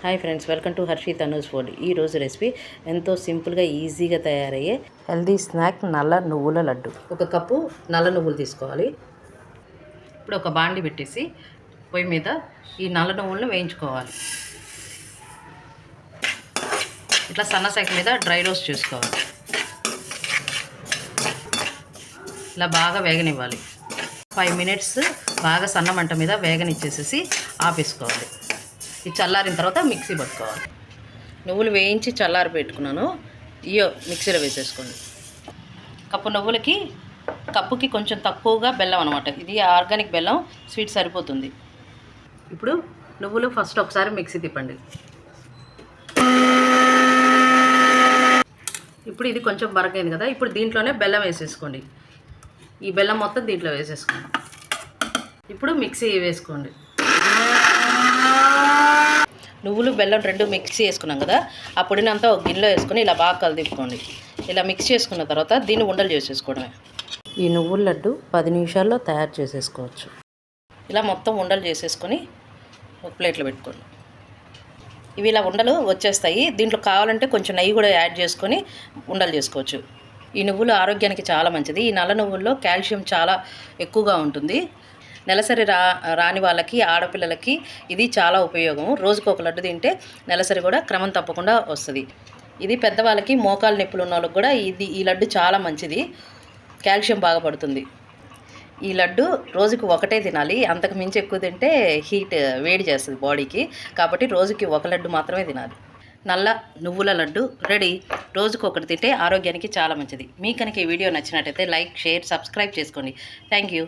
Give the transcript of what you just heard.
Hi friends welcome to Harshi Tanuj food. ఈ రోజు recipe ఎంతో సింపుల్గా ఈజీగా తయారయ్యే హెల్దీ స్నాక్ నల్ల నువ్వుల లడ్డు. ఒక కప్పు నల్ల నువ్వులు తీసుకోవాలి. ఇప్పుడు ఒక బాండి పెట్టేసి పొయ్యి మీద ఈ నల్ల నువ్వులను వేయించుకోవాలి. ఇట్లా సన్న సైకి మీద డ్రై రోస్ట్ చేసుకోవాలి. ఇలా బాగా వేగనివ్వాలి. ఫైవ్ మినిట్స్ బాగా సన్న మంట మీద వేగనిచ్చేసేసి ఆపేసుకోవాలి. ఇది చల్లారిన తర్వాత మిక్సీ పట్టుకోవాలి. నువ్వులు వేయించి చల్లారి పెట్టుకున్నాను. ఇయో మిక్సీలో వేసేసుకోండి. కప్పు నువ్వులకి కప్పుకి కొంచెం తక్కువగా బెల్లం అనమాట ఇది ఆర్గానిక్ బెల్లం స్వీట్ సరిపోతుంది. ఇప్పుడు నువ్వులు ఫస్ట్ ఒకసారి మిక్సీ తిప్పండి. ఇప్పుడు ఇది కొంచెం బరకైంది కదా ఇప్పుడు దీంట్లోనే బెల్లం వేసేసుకోండి. ఈ బెల్లం మొత్తం దీంట్లో వేసేసుకోండి. ఇప్పుడు మిక్సీ వేసుకోండి. నువ్వులు బెల్లం రెండు మిక్స్ చేసుకున్నాం కదా. ఆ పొడినంతా ఒక గిన్నెలో వేసుకొని ఇలా బాగా కలిదిప్పుకోండి ఇలా మిక్స్ చేసుకున్న తర్వాత దీన్ని ఉండలు చేసేసుకోవడమే. ఈ నువ్వుల లడ్డు పది నిమిషాల్లో తయారు చేసేసుకోవచ్చు. ఇలా మొత్తం ఉండలు చేసేసుకొని ఒక ప్లేట్లో పెట్టుకోండి. ఇవి ఇలా ఉండలు వచ్చేస్తాయి. దీంట్లో కావాలంటే కొంచెం నెయ్యి కూడా యాడ్ చేసుకొని ఉండలు చేసుకోవచ్చు. ఈ నువ్వులు ఆరోగ్యానికి చాలా మంచిది. ఈ నల్ల నువ్వుల్లో కాల్షియం చాలా ఎక్కువగా ఉంటుంది. నెలసరి రా రాని వాళ్ళకి ఆడపిల్లలకి ఇది చాలా ఉపయోగం. రోజుకు ఒక లడ్డు తింటే నెలసరి కూడా క్రమం తప్పకుండా వస్తుంది. ఇది పెద్దవాళ్ళకి మోకాలు నొప్పులు ఉన్న వాళ్ళకి కూడా ఇది ఈ లడ్డు చాలా మంచిది. కాల్షియం బాగా పడుతుంది. ఈ లడ్డు రోజుకి ఒకటే తినాలి. అంతకు మించి ఎక్కువ తింటే హీట్ వేడి చేస్తుంది బాడీకి. కాబట్టి రోజుకి ఒక లడ్డు మాత్రమే తినాలి. నల్ల నువ్వుల లడ్డు రెడీ. రోజుకు ఒకటి తింటే ఆరోగ్యానికి చాలా మంచిది. మీకు కనుక ఈ వీడియో నచ్చినట్టయితే లైక్ షేర్ సబ్స్క్రైబ్ చేసుకోండి. Thank you.